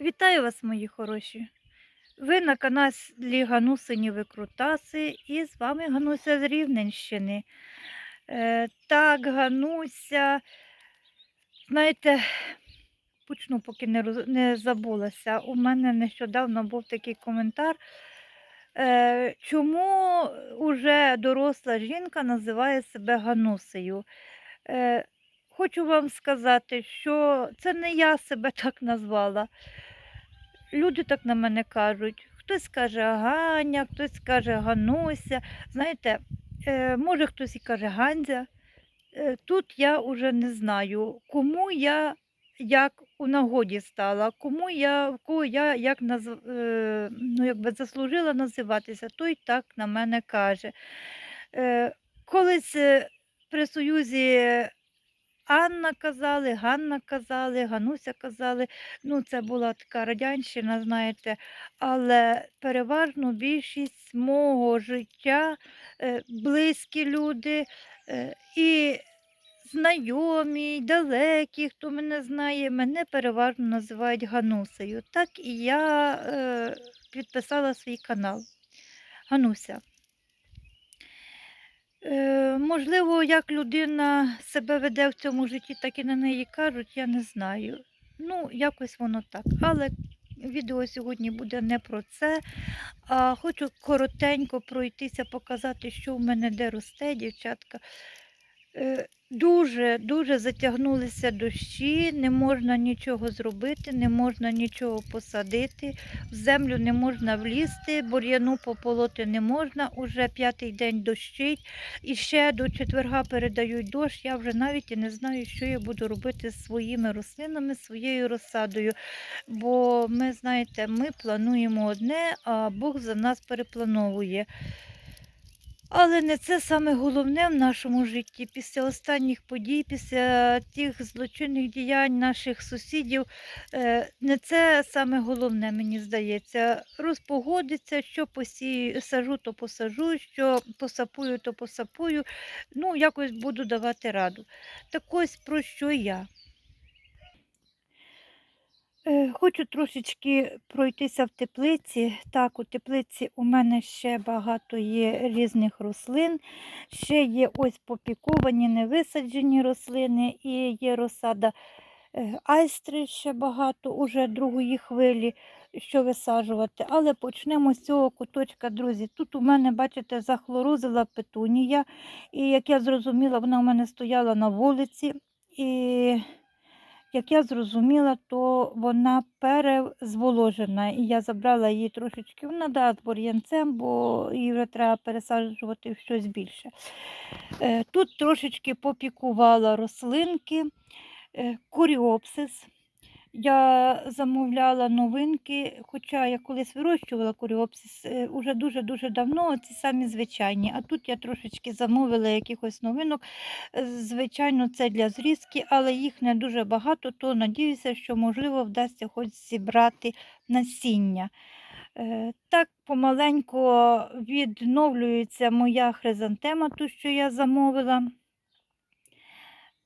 Вітаю вас, мої хороші! Ви на каналі Ганусині Викрутаси і з вами Гануся з Рівненщини. Е, так, Гануся, знаєте, почну, поки не, роз- не забулася. У мене нещодавно був такий коментар. Е, чому уже доросла жінка називає себе Ганусею? Е, хочу вам сказати, що це не я себе так назвала. Люди так на мене кажуть. Хтось каже Ганя, хтось каже Гануся. Знаєте, е, може хтось і каже Ганзя. Е, Тут я вже не знаю, кому я як у нагоді стала, кому я, кого я як назв... е, ну, якби заслужила називатися, той так на мене каже. Колись при Союзі Анна казали, Ганна казали, Гануся казали. Ну, це була така радянщина, знаєте, але переважно більшість мого життя е, близькі люди е, і знайомі, й далекі, хто мене знає, мене переважно називають Ганусею. Так і я е, підписала свій канал. Гануся. Е, можливо, як людина себе веде в цьому житті, так і на неї кажуть, я не знаю. Ну, якось воно так. Але відео сьогодні буде не про це. А хочу коротенько пройтися, показати, що в мене де росте, дівчатка. Е, Дуже, дуже затягнулися дощі, не можна нічого зробити, не можна нічого посадити, в землю не можна влізти, бур'яну пополоти не можна, уже п'ятий день дощить, і ще до четверга передають дощ. Я вже навіть і не знаю, що я буду робити з своїми рослинами, своєю розсадою. Бо ми, знаєте, ми плануємо одне, а Бог за нас переплановує. Але не це саме головне в нашому житті. Після останніх подій, після тих злочинних діянь наших сусідів, е, не це саме головне, мені здається. Розпогодиться, що посію, сажу, то посажу, що посапую, то посапую. Ну, якось буду давати раду. Так ось про що я. Е, Хочу трошечки пройтися в теплиці. Так, у теплиці у мене ще багато є різних рослин. Ще є ось попіковані, невисаджені рослини і є розсада е, айстри ще багато, уже другої хвилі, що висаджувати. Але почнемо з цього куточка, друзі. Тут у мене, бачите, захлорузила петунія. І як я зрозуміла, вона у мене стояла на вулиці. І як я зрозуміла, то вона перезволожена. І я забрала її трошечки в надат бур'янцем, бо її вже треба пересаджувати в щось більше. Е, Тут трошечки попікувала рослинки, е, коріопсис. Я замовляла новинки, хоча я колись вирощувала коріопсис е, уже дуже-дуже давно, ці самі звичайні. А тут я трошечки замовила якихось новинок. Е, Звичайно, це для зрізки, але їх не дуже багато, то надіюся, що можливо вдасться хоч зібрати насіння. Е, Так помаленьку відновлюється моя хризантема, ту, що я замовила.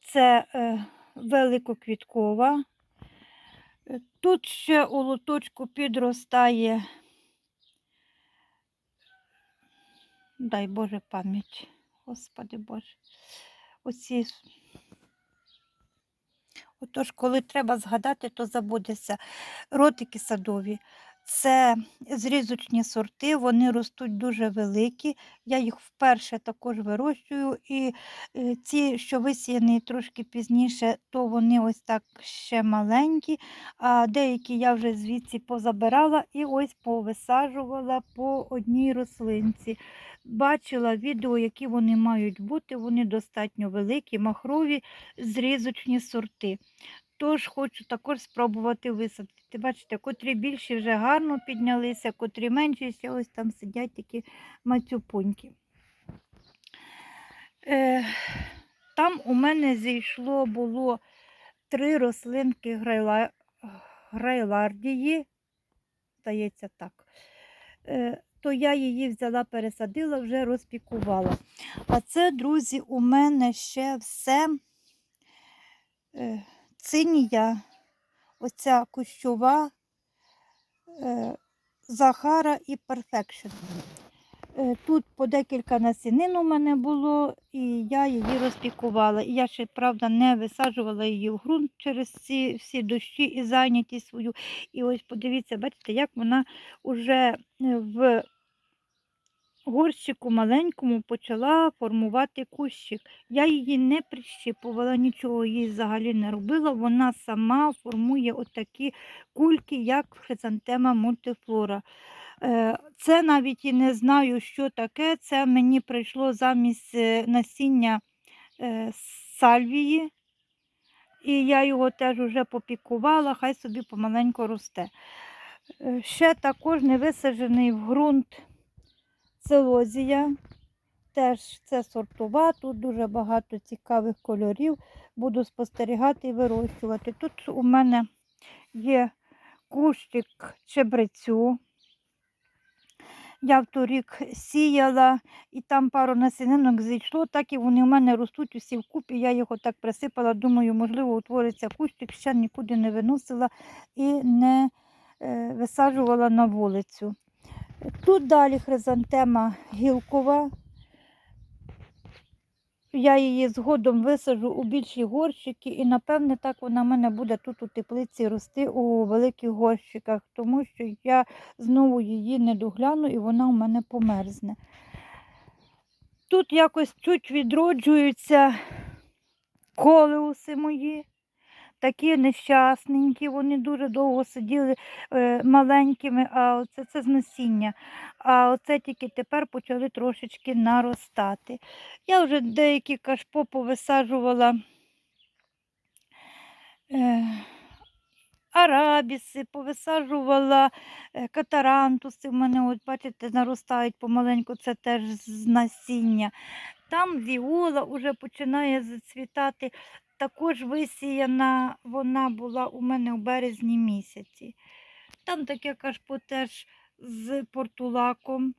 Це великоквіткова. Е, Тут ще у лоточку підростає, дай Боже пам'ять, Господи Боже. Оці. Отож, коли треба згадати, то забудеться. Ротики садові. Це зрізочні сорти, вони ростуть дуже великі. Я їх вперше також вирощую. І е, ці, що висіяні трошки пізніше, то вони ось так ще маленькі, а деякі я вже звідси позабирала і ось повисаджувала по одній рослинці. Бачила відео, які вони мають бути. Вони достатньо великі, махрові, зрізочні сорти. Тож хочу також спробувати висадити. Бачите, котрі більші вже гарно піднялися, котрі менші, ще ось там сидять такі мацюпоньки. Е, там у мене зійшло було три рослинки грайла... грайлардії, здається так. Е, то я її взяла, пересадила, вже розпікувала. А це, друзі, у мене ще все. Е, цинія, оця кущова е, Захара і. Е, Тут по декілька насінин у мене було, і я її розпікувала. І я ще, правда, не висаджувала її в ґрунт через ці всі дощі і зайнятість свою. І ось подивіться, бачите, як вона вже в горщику маленькому почала формувати кущик. Я її не прищіпувала, нічого їй взагалі не робила. Вона сама формує отакі кульки, як хризантема мультифлора. Е, Це навіть і не знаю, що таке. Це мені прийшло замість е, насіння е, сальвії. І я його теж вже попікувала, хай собі помаленьку росте. Ще також не висаджений в ґрунт целозія. Теж це сортова, тут дуже багато цікавих кольорів. Буду спостерігати і вирощувати. Тут у мене є кущик чебрецю. Я в торік сіяла, і там пару насінинок зійшло, так і вони в мене ростуть усі вкупі. Я його так присипала, думаю, можливо, утвориться кущик, ще нікуди не виносила і не е, висаджувала на вулицю. Тут далі хризантема гілкова. Я її згодом висаджу у більші горщики, і, напевне, так вона в мене буде тут у теплиці рости у великих горщиках, тому що я знову її не догляну і вона у мене померзне. Тут якось чуть відроджуються колеуси мої, такі нещасненькі, вони дуже довго сиділи е, маленькими, а оце це з насіння. А оце тільки тепер почали трошечки наростати. Я вже деякі кашпо повисаджувала е, арабіси, повисаджувала е, катарантуси. У мене, от, бачите, наростають помаленьку, це теж з насіння. Там віола вже починає зацвітати. Також висіяна вона була у мене у березні місяці. Там таке кашпо теж з портулаком.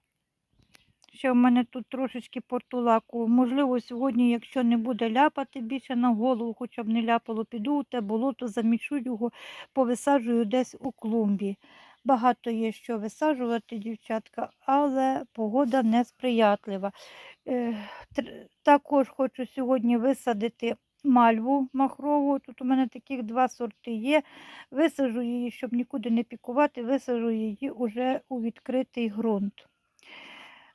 Ще в мене тут трошечки портулаку. Можливо, сьогодні, якщо не буде ляпати більше на голову, хоча б не ляпало, піду у те болото, замічу його, повисаджую десь у клумбі. Багато є що висаджувати, дівчатка, але погода несприятлива. Е, Також хочу сьогодні висадити мальву махрову. Тут у мене таких два сорти є. Висаджу її, щоб нікуди не пікувати, висаджу її уже у відкритий ґрунт.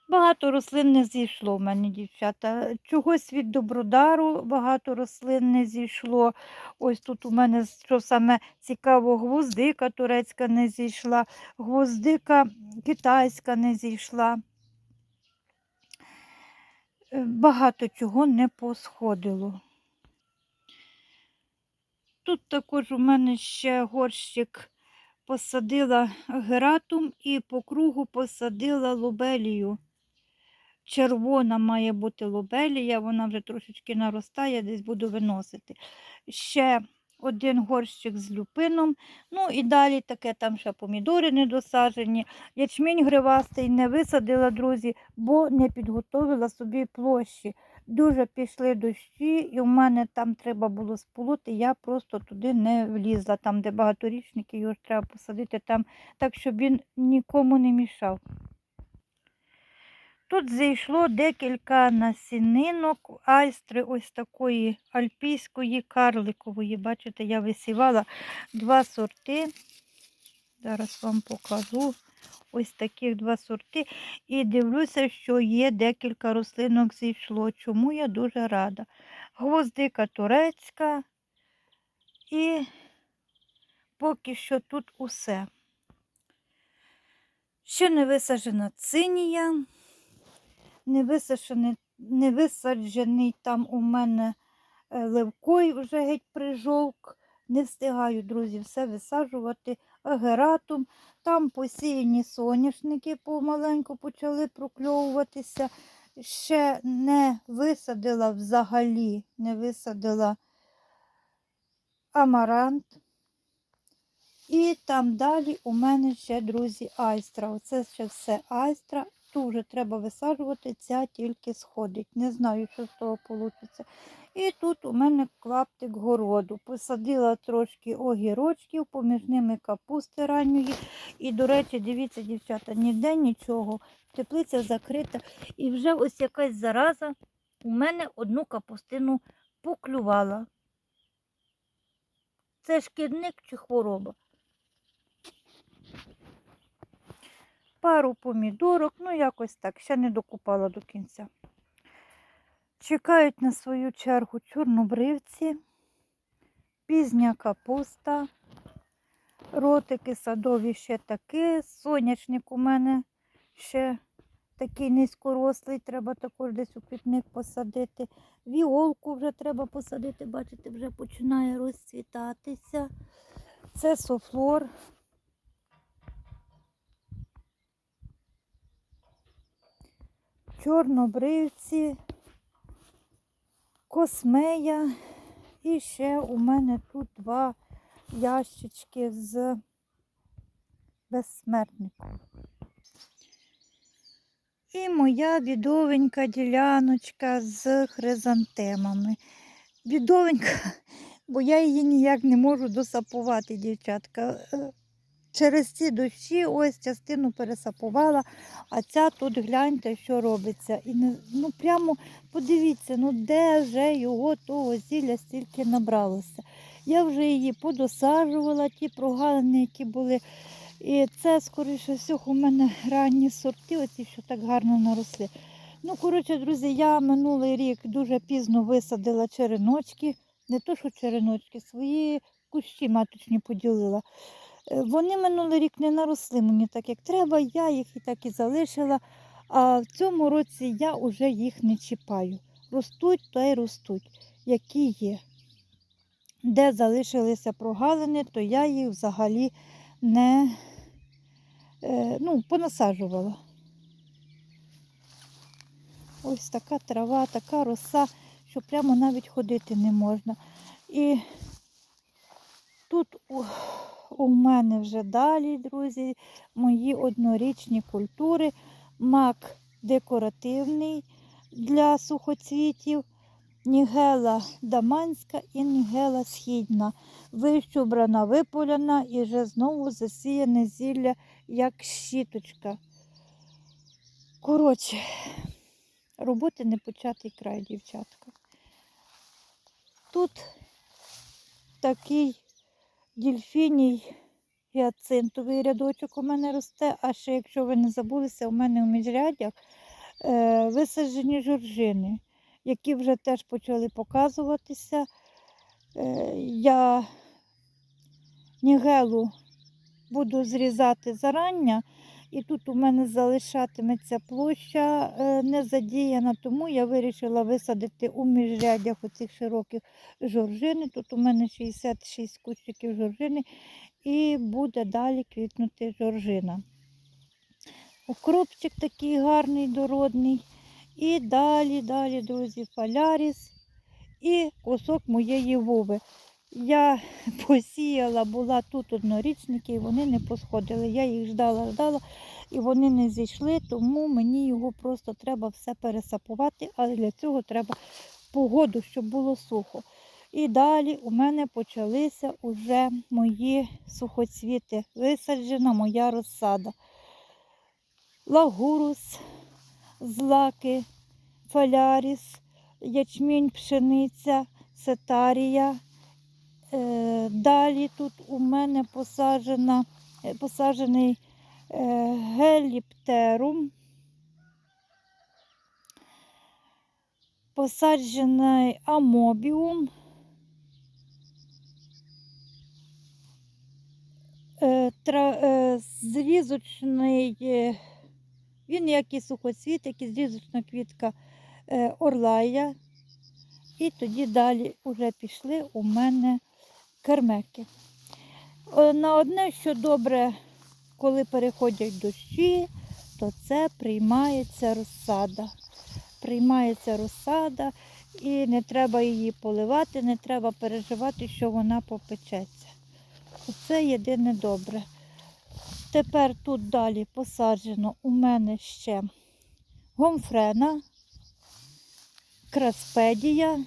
Багато рослин не зійшло в мене, дівчата. Чогось від добродару багато рослин не зійшло. Ось тут у мене, що саме цікаво, гвоздика турецька не зійшла, гвоздика китайська не зійшла. Е, Багато чого не посходило. Тут також у мене ще горщик посадила гератум і по кругу посадила лобелію. Червона має бути лобелія, вона вже трошечки наростає, десь буду виносити. Ще один горщик з люпином. Ну і далі таке там ще помідори недосаджені. Ячмінь гривастий не висадила, друзі, бо не підготовила собі площі. Дуже пішли дощі, і в мене там треба було сполоти, я просто туди не влізла, там, де багаторічники, його треба посадити там, так, щоб він нікому не мішав. Тут зійшло декілька насінинок айстри ось такої альпійської карликової. Бачите, я висівала два сорти. Зараз вам покажу ось таких два сорти. І дивлюся, що є декілька рослинок зійшло, чому я дуже рада. Гвоздика турецька. І поки що тут усе. Ще не висаджена цинія не висаджений, там у мене е, левкой вже геть прижовк. Не встигаю, друзі, все висаджувати агератум. Там посіяні соняшники помаленьку почали прокльовуватися. Ще не висадила взагалі, не висадила амарант. І там далі у мене ще, друзі, айстра. Оце ще все айстра. Ту вже треба висаджувати, ця тільки сходить. Не знаю, що з того вийде. І тут у мене клаптик городу. Посадила трошки огірочків, поміж ними капусти ранньої. І, до речі, дивіться, дівчата, ніде нічого. Теплиця закрита. І вже ось якась зараза у мене одну капустину поклювала. Це шкідник чи хвороба? Пару помідорок, ну якось так, ще не докупала до кінця. Чекають на свою чергу чорнобривці, пізня капуста, ротики садові ще таки, соняшник у мене ще такий низькорослий, треба також десь у квітник посадити. Віолку вже треба посадити, бачите, вже починає розцвітатися. Це софлор. Чорнобривці, космея. І ще у мене тут два ящички з безсмертником. І моя бідовенька діляночка з хризантемами. Бідовенька, бо я її ніяк не можу досапувати, дівчатка. Через ці дощі ось частину пересапувала, а ця тут гляньте, що робиться. І не, ну прямо подивіться, ну де вже його того зілля стільки набралося. Я вже її подосаджувала, ті прогалини, які були. І це, скоріше всього, у мене ранні сорти, оці, що так гарно наросли. Ну, коротше, друзі, я минулий рік дуже пізно висадила череночки, не то, що череночки, свої кущі маточні поділила. Е, Вони минулий рік не наросли мені так, як треба, я їх і так і залишила. А в цьому році я вже їх не чіпаю. Ростуть то й ростуть, які є. Де залишилися прогалини, то я їх взагалі не е, ну, понасаджувала. Ось така трава, така роса, що прямо навіть ходити не можна. І тут у, у мене вже далі, друзі, мої однорічні культури. Мак декоративний для сухоцвітів, нігела даманська і нігела східна. Вищубрана, виполяна і вже знову засіяне зілля, як щіточка. Коротше, роботи не початий край, дівчатка. Тут такий дільфіній гіацинтовий рядочок у мене росте, а ще, якщо ви не забулися, у мене у міжрядях е, висаджені жоржини, які вже теж почали показуватися. Е, я нігелу буду зрізати зарання, і тут у мене залишатиметься площа е, не задіяна, тому я вирішила висадити у міжряддях оцих широких жоржини. Тут у мене 66 кущиків жоржини і буде далі квітнути жоржина. Укропчик такий гарний, дородний. І далі, далі, друзі, поляріс і кусок моєї вови. Я посіяла, була тут однорічники, і вони не посходили. Я їх ждала, ждала, і вони не зійшли, тому мені його просто треба все пересапувати, але для цього треба погоду, щоб було сухо. І далі у мене почалися уже мої сухоцвіти. Висаджена моя розсада. Лагурус, злаки, фаляріс, ячмінь, пшениця, сетарія. Е, Далі тут у мене посаджена, е, посаджений е, геліптерум, посаджений амобіум, зрізочний, він як і сухоцвіт, як зрізочна квітка орлая. І тоді далі вже пішли у мене кермеки. Е, На одне, що добре, коли переходять дощі, то це приймається розсада. Приймається розсада і не треба її поливати, не треба переживати, що вона попечеться. Оце єдине добре. Тепер тут далі посаджено у мене ще гомфрена, краспедія,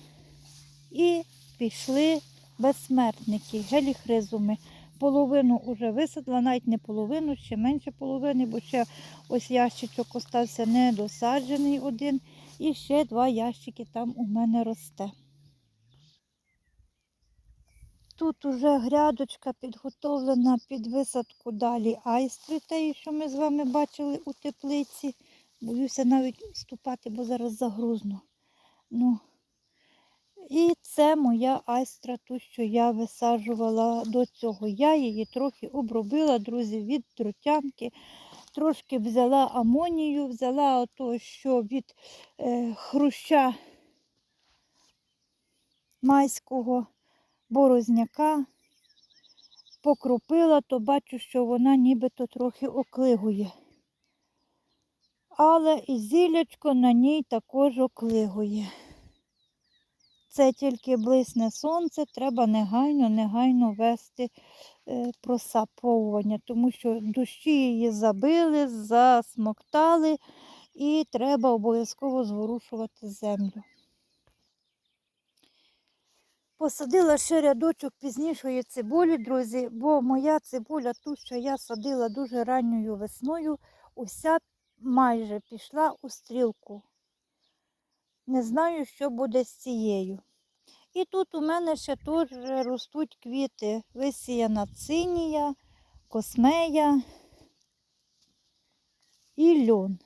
І пішли безсмертники, геліхризуми. Половину вже висадила, навіть не половину, ще менше половини, бо ще ось ящичок остався недосаджений один. І ще два ящики там у мене росте. Тут уже грядочка підготовлена під висадку далі айстри, те, що ми з вами бачили у теплиці. Боюся навіть вступати, бо зараз загрузну. Ну, і це моя айстра, ту, що я висаджувала до цього. Я її трохи обробила, друзі, від тротянки. Трошки взяла амонію, взяла ото, що від е, хруща майського борозняка. Покропила, то бачу, що вона нібито трохи оклигує. Але і зілячко на ній також оклигує. Це тільки блисне сонце, треба негайно, негайно вести е, просаповування, тому що дощі її забили, засмоктали і треба обов'язково зворушувати землю. Посадила ще рядочок пізнішої цибулі, друзі, бо моя цибуля, ту, що я садила дуже ранньою весною, уся майже пішла у стрілку. Не знаю, що буде з цією. І тут у мене ще теж ростуть квіти. Висіяна цинія, космея і льон.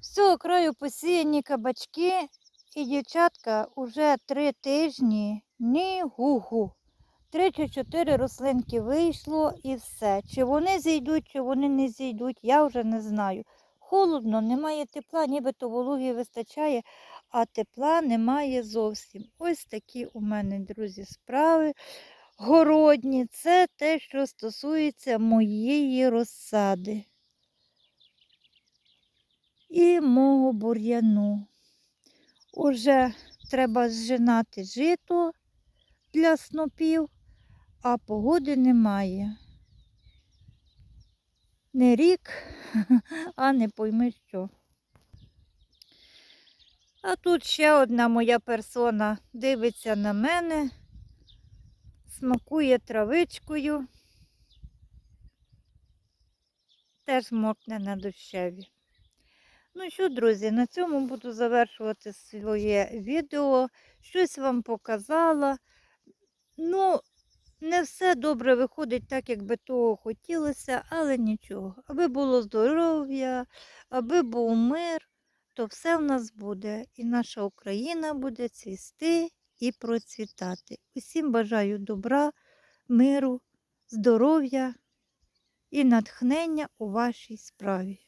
З цього краю посіяні кабачки, і дівчатка уже три тижні ні гу-гу. Три чи чотири рослинки вийшло і все. Чи вони зійдуть, чи вони не зійдуть, я вже не знаю. Холодно, немає тепла, нібито вологі вистачає, а тепла немає зовсім. Ось такі у мене, друзі, справи. Городні це те, що стосується моєї розсади і мого бур'яну. Уже треба зжинати жито для снопів, а погоди немає. Не рік, а не пойми що. А тут ще одна моя персона дивиться на мене, смакує травичкою, теж мокне на дощеві. Ну що, друзі, на цьому буду завершувати своє відео. Щось вам показала. Ну, не все добре виходить так, як би того хотілося, але нічого. Аби було здоров'я, аби був мир, то все в нас буде. І наша Україна буде цвісти і процвітати. Усім бажаю добра, миру, здоров'я і натхнення у вашій справі.